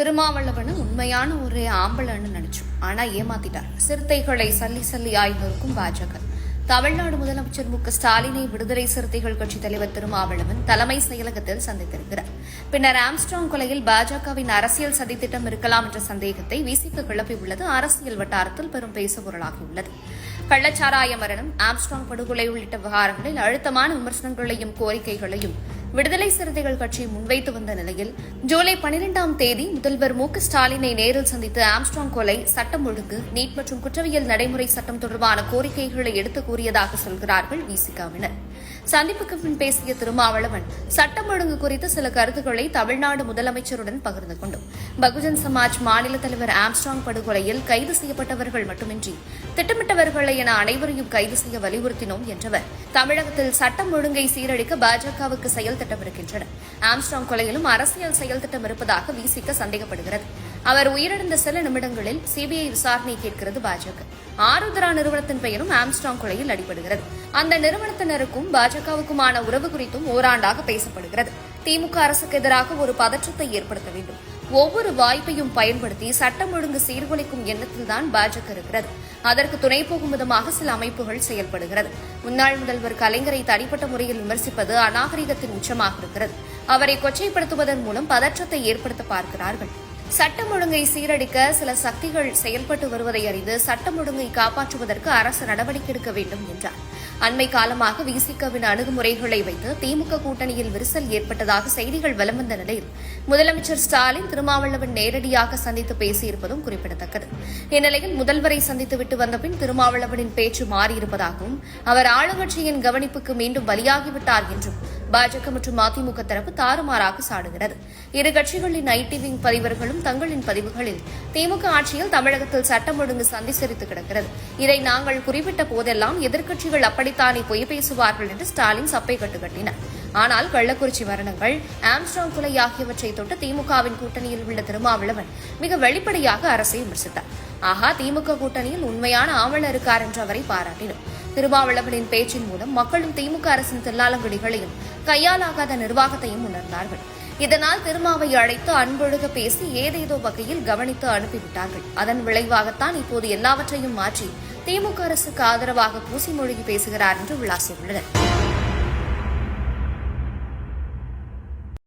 திருமாவளவன் உண்மையான ஒரு ஆம்பளன்னு நினைச்சோம். ஆனா ஏமாத்திட்டார். சிறுத்தைகளை சல்லி சல்லி ஆய்ந்திருக்கும் பாஜக. தமிழ்நாடு முதலமைச்சர் மு ஸ்டாலினை விடுதலை சிறுத்தைகள் கட்சி தலைவர் திருமாவளவன் தலைமை செயலகத்தில் சந்தித்திருக்கிறார். பின்னர் ஆம்ஸ்ட்ராங் கொலையில் பாஜகவின் அரசியல் சதித்திட்டம் இருக்கலாம் என்ற சந்தேகத்தை வீசிக்க கிளப்பியுள்ளது அரசியல் வட்டாரத்தில் பெரும் பேசுபொருளாகியுள்ளது. கள்ளச்சாராய மரணம் ஆம்ஸ்ட்ராங் படுகொலை உள்ளிட்ட விவகாரங்களில் அழுத்தமான விமர்சனங்களையும் கோரிக்கைகளையும் விடுதலை சிறுத்தைகள் கட்சி முன்வைத்து வந்த நிலையில் ஜூலை பனிரெண்டாம் தேதி முதல்வர் மு ஸ்டாலினை நேரில் சந்தித்து ஆம்ஸ்ட்ராங் கொலை சட்டம் ஒழுங்கு நீட் மற்றும் குற்றவியல் நடைமுறை சட்டம் தொடர்பான கோரிக்கைகளை எடுத்துக் கூறியதாக சொல்கிறார்கள் விசிகாவினர். சந்திப்புக்கு பின் பேசிய திருமாவளவன் சட்டம் ஒழுங்கு குறித்து சில கருத்துக்களை தமிழ்நாடு முதலமைச்சருடன் பகிர்ந்து கொண்டோம் பகுஜன் சமாஜ் மாநில தலைவர் ஆம்ஸ்ட்ராங் படுகொலையில் கைது செய்யப்பட்டவர்கள் மட்டுமின்றி திட்டமிட்டவர்களை என அனைவரையும் கைது செய்ய வலியுறுத்தினோம் என்றவர். தமிழகத்தில் சட்டம் ஒழுங்கை சீரழிக்க பாஜகவுக்கு செயல் திட்டம் இருக்கின்றன ஆம்ஸ்ட்ராங் கொலையிலும் அரசியல் செயல் திட்டம் இருப்பதாக விசிக்க சந்தேகப்படுகிறது. அவர் உயிரிழந்த சில நிமிடங்களில் சிபிஐ விசாரணை கேட்கிறது பாஜக. ஆருத்ரா நிறுவனத்தின் பெயரும் ஆம்ஸ்டாங் கொலையில் அடிபடுகிறது. அந்த நிறுவனத்தினருக்கும் பாஜகவுக்குமான உறவு குறித்தும் ஓராண்டாக பேசப்படுகிறது. திமுக அரசுக்கு எதிராக ஒரு பதற்றத்தை ஏற்படுத்த வேண்டும். ஒவ்வொரு வாய்ப்பையும் பயன்படுத்தி சட்டம் ஒழுங்கு சீர்குலைக்கும் எண்ணத்தில்தான் பாஜக இருக்கிறது. அதற்கு துணை போகும் விதமாக சில அமைப்புகள் செயல்படுகிறது. முன்னாள் முதல்வர் கலைஞரை தனிப்பட்ட முறையில் விமர்சிப்பது அநாகரிகத்தின் உச்சமாக இருக்கிறது. அவரை கொச்சைப்படுத்துவதன் மூலம் பதற்றத்தை ஏற்படுத்த பார்க்கிறார்கள். சட்டம் ஒழுங்கை சீரடிக்க சில சக்திகள் செயல்பட்டு வருவதை அறிந்து சட்டம் ஒழுங்கை காப்பாற்றுவதற்கு அரசு நடவடிக்கை எடுக்க வேண்டும் என்றார். அண்மை காலமாக விசிகவின் அணுகுமுறைகளை வைத்து திமுக கூட்டணியில் விரிசல் ஏற்பட்டதாக செய்திகள் வலம் வந்த நிலையில் முதலமைச்சர் ஸ்டாலின் திருமாவளவன் நேரடியாக சந்தித்து பேசியிருப்பதும் குறிப்பிடத்தக்கது. இந்நிலையில் முதல்வரை சந்தித்துவிட்டு வந்தபின் திருமாவளவனின் பேச்சு மாறியிருப்பதாகவும் அவர் ஆளுங்கட்சியின் கவனிப்புக்கு மீண்டும் பலியாகிவிட்டார் என்றும் பாஜக மற்றும் மதிமுக தரப்பு தாறுமாறாக சாடுகிறது. இரு கட்சிகளின் ஐடி விங் பதிவர்களும் தங்களின் பதிவுகளில் திமுக ஆட்சியில் தமிழகத்தில் சட்டம் ஒழுங்கு சந்திசரித்து கிடக்கிறது. இதை நாங்கள் குறிப்பிட்ட போதெல்லாம் எதிர்க்கட்சிகள் அப்படித்தானே பொய் பேசுவார்கள் என்று ஸ்டாலின் சப்பை கட்டுக்கட்டினார் ஆனால் கள்ளக்குறிச்சி மரணங்கள் ஆம்ஸ்டாங் கொலை ஆகியவற்றை தொட்டு திமுகவின் கூட்டணியில் உள்ள திருமாவளவன் மிக வெளிப்படையாக அரசை விமர்சித்தார். ஆகா திமுக கூட்டணியில் உண்மையான ஆவணம் இருக்கார் என்று அவரை பாராட்டினார் திருமாவளவனின் பேச்சின் மூலம் மக்களும் திமுக அரசின் தில்லாலங்கடிகளையும் கையாலாகாத நிர்வாகத்தையும் உணர்ந்தார்கள். இதனால் திருமாவை அழைத்து அன்பொழுக பேசி ஏதேதோ வகையில் கவனித்து அனுப்பிவிட்டார்கள். அதன் விளைவாகத்தான் இப்போது எல்லாவற்றையும் மாற்றி திமுக அரசுக்கு ஆதரவாக பூசி மொழிகி பேசுகிறார் என்று விளாசியுள்ளனர்.